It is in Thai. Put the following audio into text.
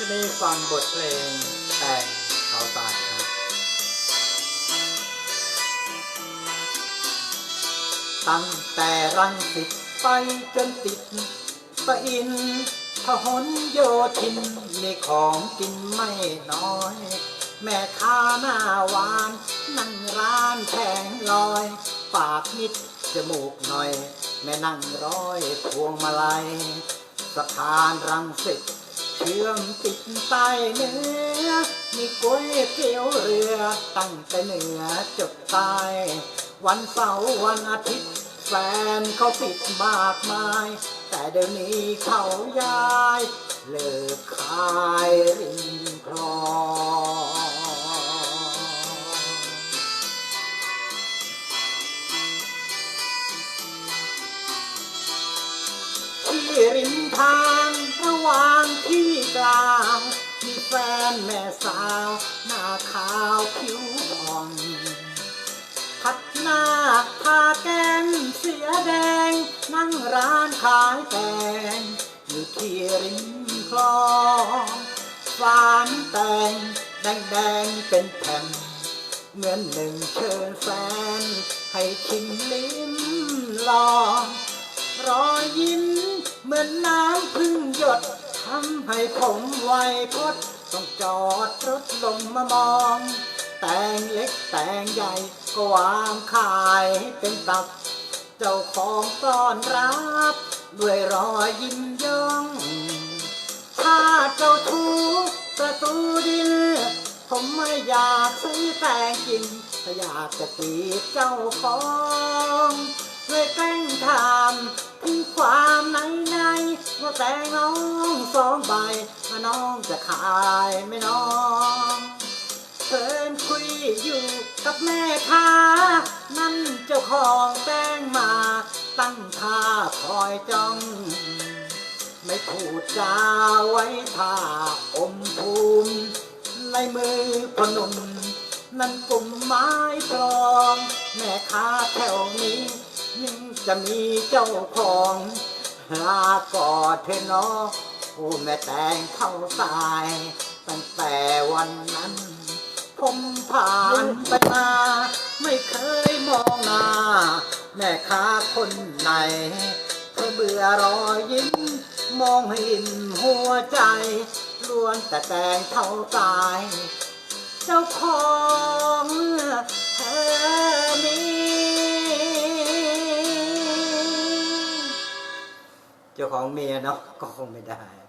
จะได้ฟังบทเพลงแต่งเขาตายครับตั้งแต่รังสิตไปจนติดปะอินพหนโยธินมีของกินไม่น้อย แม่ค้าหน้าหวาน นั่งร้านแผงลอย ปากนิดจมูกหน่อย แม่นั่งร้อยพวงมาลัยสะพานรังสิต เชื่อมติดใต้เนื้อ มีก๋วยเตี๋ยวเรือ ตั้งแต่เหนือจดใต้วันเสาร์วันอาทิตย์ แฟนเขาปิดมากมาย แต่เดี๋ยวนี้เขาย้าย เลิกขายริมคลองที่ริมทาง วางที่กลางมีแฟนแม่สาว หน้าขาวผิวอ่อน พัดหน้าทาแก้มเสียแดง นั่งร้านขายแตงอยู่ที่ริมคลองฝานแตงแดงแดงๆเป็นแผ่นเงินหนึ่งเชิญแฟน ให้ชิมลิ้มลองรอยยิ้ม ทำให้ผมไวยพดต้องจอดรถลงมามอง แต่งเล็กแต่งใหญ่ก็วางขายเป็นตับ เจ้าของต้อนรับ ด้วยรอยยิ้มย่อง ถ้าเจ้าทูประตูดิน ผมไม่อยากซื้อแต่งกินแต่อยากจะจีเจ้าของ แต่งน้องสองใบว่าน้องจะขายไม่น้องเพิ่นคุยอยู่กับแม่ค้านั่นเจ้าของแป้งมา ตั้งท่าคอยจ้อง ไม่พูดจาไว้ท่าอมภูมิ ในมือพนม นั่นกุมไม้ปลอง แม่ค้าแถวนี้ยังจะมีเจ้าของ ลากอดเธอเนาะโอ้แม่แต่งเข้าตาย ตั้งแต่วันนั้น ผมผ่านไปมา ไม่เคยมองหน้า แม่ค้าคนไหนเธอเบื่อรอยยิ้ม มองให้อิ่มหัวใจล้วนแต่แต่งเท่าตาย เจ้าของ เจ้าของเมียเนาะก็คงไม่ได้